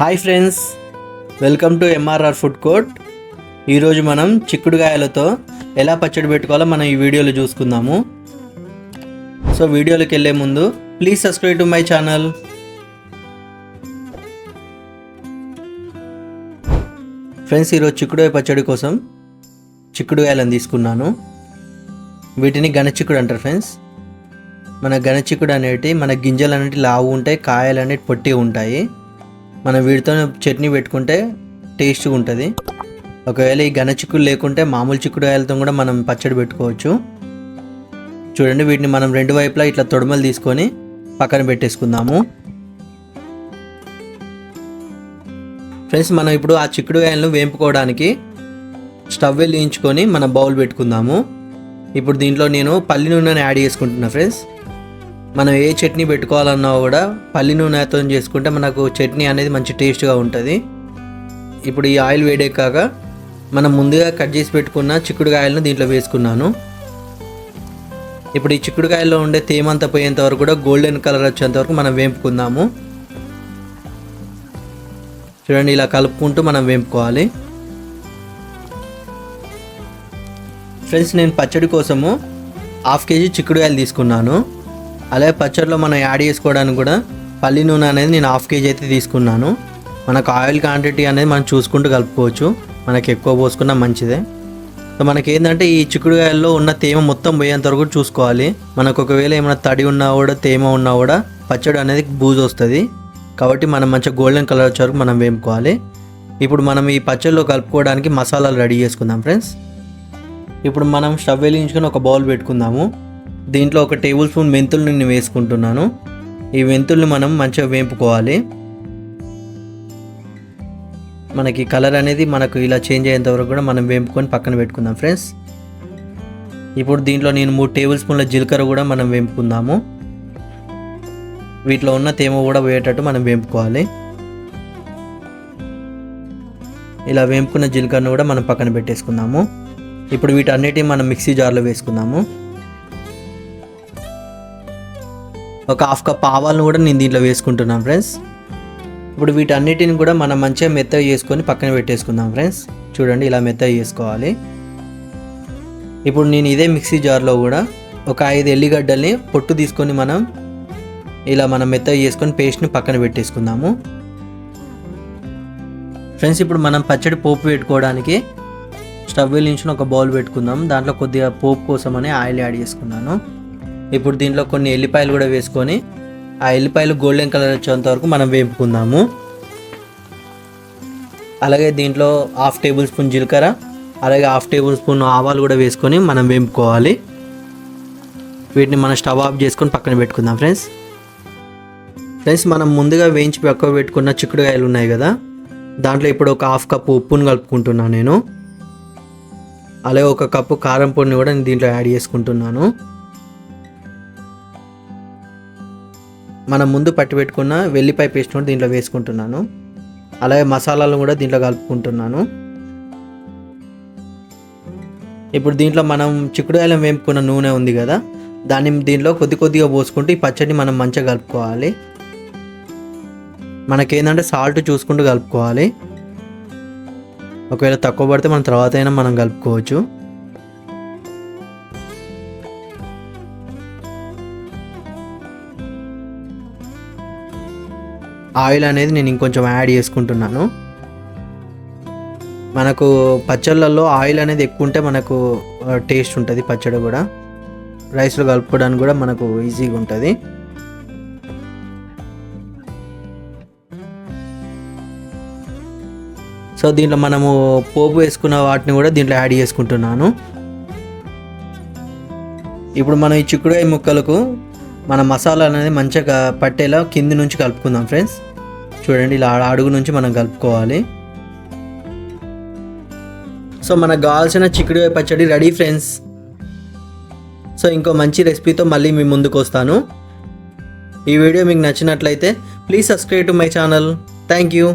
Hi friends welcome to MRR food court ఈరోజు మనం చిక్కుడుగాయలతో ఎలా పచ్చడి పెట్టుకోవాలో మనం ఈ వీడియోలో చూసుకుందాము. సో వీడియోలోకి వెళ్ళే ముందు please subscribe to my channel friends ఈరోజు చిక్కుడుగాయ పచ్చడి కోసం చిక్కుడుగాయలను తీసుకున్నాను. వీటిని గణచిక్కుడు అంటారు ఫ్రెండ్స్. మన గణచిక్కుడు అనేటి మన గింజలు అనేవి లావు ఉంటాయి కాయలు అనేవి పొట్టి ఉంటాయి. మనం వీటితో చట్నీ పెట్టుకుంటే టేస్ట్గా ఉంటుంది. ఒకవేళ ఈ గన చిక్కుడు లేకుంటే మామూలు చిక్కుడుకాయలతో కూడా మనం పచ్చడి పెట్టుకోవచ్చు. చూడండి వీటిని మనం రెండు వైపులా ఇట్లా తొడమలు తీసుకొని పక్కన పెట్టేసుకుందాము. ఫ్రెండ్స్ మనం ఇప్పుడు ఆ చిక్కుడుకాయలను వేంపుకోవడానికి స్టవ్ వెలిగించుకొని మన బౌల్ పెట్టుకుందాము. ఇప్పుడు దీంట్లో నేను పల్లి నూనెని యాడ్ చేసుకుంటున్నా ఫ్రెండ్స్. మనం ఏ చట్నీ పెట్టుకోవాలన్నా కూడా పల్లి నూనెతో చేసుకుంటే మనకు చట్నీ అనేది మంచి టేస్ట్గా ఉంటుంది. ఇప్పుడు ఈ ఆయిల్ వేడెక్కాక మనం ముందుగా కట్ చేసి పెట్టుకున్న చిక్కుడుకాయలను దీంట్లో వేసుకున్నాను. ఇప్పుడు ఈ చిక్కుడుకాయల్లో ఉండే తేమంతా పోయేంత వరకు కూడా గోల్డెన్ కలర్ వచ్చేంత వరకు మనం వేపుకుందాము. చూడండి ఇలా కలుపుకుంటూ మనం వేపుకోవాలి. ఫ్రెండ్స్ నేను పచ్చడి కోసము హాఫ్ కేజీ చిక్కుడుకాయలు తీసుకున్నాను. అలాగే పచ్చడిలో మనం యాడ్ చేసుకోవడానికి కూడా పల్లి నూనె అనేది నేను హాఫ్ కేజీ అయితే తీసుకున్నాను. మనకు ఆయిల్ క్వాంటిటీ అనేది మనం చూసుకుంటూ కలుపుకోవచ్చు. మనకి ఎక్కువ పోసుకున్నా మంచిదే. సో మనకి ఏంటంటే ఈ చిక్కుడుకాయల్లో ఉన్న తేమ మొత్తం పోయేంత వరకు చూసుకోవాలి. మనకు ఒకవేళ ఏమైనా తడి ఉన్నా కూడా తేమ ఉన్నా కూడా పచ్చడి అనేది బూజు వస్తుంది. కాబట్టి మనం మంచిగా గోల్డెన్ కలర్ వచ్చే వరకు మనం వేపుకోవాలి. ఇప్పుడు మనం ఈ పచ్చడిలో కలుపుకోవడానికి మసాలాలు రెడీ చేసుకుందాం ఫ్రెండ్స్ ఇప్పుడు మనం స్టవ్ వెలిగించుకొని ఒక బౌల్ పెట్టుకుందాము. దీంట్లో ఒక టేబుల్ స్పూన్ మెంతులు నేను వేసుకుంటున్నాను. ఈ మెంతుల్ని మనం మంచిగా వేపుకోవాలి. మనకి కలర్ అనేది మనకు ఇలా చేంజ్ అయ్యేంత వరకు కూడా మనం వేపుకొని పక్కన పెట్టుకుందాం ఫ్రెండ్స్. ఇప్పుడు దీంట్లో నేను మూడు టేబుల్ స్పూన్ల జీలకర్ర కూడా మనం వేపుకుందాము. వీటిలో ఉన్న తేమ కూడా పోయేటట్టు మనం వేపుకోవాలి. ఇలా వేపుకున్న జీలకర్రను కూడా మనం పక్కన పెట్టేసుకుందాము. ఇప్పుడు వీటన్నిటిని మనం మిక్సీ జార్లో వేసుకుందాము. ఒక హాఫ్ కప్ ఆవాలను కూడా నేను దీంట్లో వేసుకుంటున్నాను ఫ్రెండ్స్ ఇప్పుడు వీటన్నిటిని కూడా మనం మంచిగా మెత్తగా చేసుకొని పక్కన పెట్టేసుకుందాం ఫ్రెండ్స్ చూడండి ఇలా మెత్తగా చేసుకోవాలి. ఇప్పుడు నేను ఇదే మిక్సీ జార్లో కూడా ఒక ఐదు ఎల్లిగడ్డల్ని పొట్టు తీసుకొని మనం ఇలా మనం మెత్తగా చేసుకొని పేస్ట్ని పక్కన పెట్టేసుకుందాము. ఫ్రెండ్స్ ఇప్పుడు మనం పచ్చడి పోపు పెట్టుకోవడానికి స్టవ్ వెలిగించిన ఒక బౌల్ పెట్టుకుందాం. దాంట్లో కొద్దిగా పోపు కోసం అని ఆయిల్ యాడ్ చేసుకున్నాను. ఇప్పుడు దీంట్లో కొన్ని ఎల్లిపాయలు కూడా వేసుకొని ఆ ఎల్లిపాయలు గోల్డెన్ కలర్ వచ్చేంత వరకు మనం వేపుకుందాము. అలాగే దీంట్లో హాఫ్ టేబుల్ స్పూన్ జీలకర్ర అలాగే హాఫ్ టేబుల్ స్పూన్ ఆవాలు కూడా వేసుకొని మనం వేపుకోవాలి. వీటిని మనం స్టవ్ ఆఫ్ చేసుకొని పక్కన పెట్టుకుందాం ఫ్రెండ్స్. ఫ్రెండ్స్ మనం ముందుగా వేయించి ఎక్కువ పెట్టుకున్న చిక్కుడుకాయలు ఉన్నాయి కదా దాంట్లో ఇప్పుడు ఒక హాఫ్ కప్పు ఉప్పును కలుపుకుంటున్నాను నేను. అలాగే ఒక కప్పు కారం పొడిని కూడా నేను దీంట్లో యాడ్ చేసుకుంటున్నాను. మనం ముందు పట్టి పెట్టుకున్న వెల్లిపాయ పేస్ట్ కూడా దీంట్లో వేసుకుంటున్నాను. అలాగే మసాలాలు కూడా దీంట్లో కలుపుకుంటున్నాను. ఇప్పుడు దీంట్లో మనం చిక్కుడుకాయలు వేపుకున్న నూనె ఉంది కదా దాన్ని దీంట్లో కొద్ది కొద్దిగా పోసుకుంటూ ఈ పచ్చడిని మనం మంచిగా కలుపుకోవాలి. మనకేంటంటే సాల్ట్ చూసుకుంటూ కలుపుకోవాలి. ఒకవేళ తక్కువ పడితే మనం తర్వాత అయినా మనం కలుపుకోవచ్చు. ఆయిల్ అనేది నేను ఇంకొంచెం యాడ్ చేసుకుంటున్నాను. మనకు పచ్చళ్ళల్లో ఆయిల్ అనేది ఎక్కువ ఉంటే మనకు టేస్ట్ ఉంటుంది పచ్చడి కూడా. రైస్లో కలుపుకోవడానికి కూడా మనకు ఈజీగా ఉంటుంది. సో దీంట్లో మనము పోపు వేసుకున్న వాటిని కూడా దీంట్లో యాడ్ చేసుకుంటున్నాను. ఇప్పుడు మనం ఈ చిక్కుడుకాయ ముక్కలకు మన మసాలా అనేది మంచిగా పట్టేలా కింది నుంచి కలుపుకుందాం ఫ్రెండ్స్. చూడండి ఇలా అడుగు నుంచి మనం కలుపుకోవాలి. సో మనకు కావాల్సిన చిక్కుడుకాయ పచ్చడి రెడీ ఫ్రెండ్స్. సో ఇంకో మంచి రెసిపీతో మళ్ళీ మీ ముందుకు వస్తాను. ఈ వీడియో మీకు నచ్చినట్లయితే please subscribe to my channel. Thank you.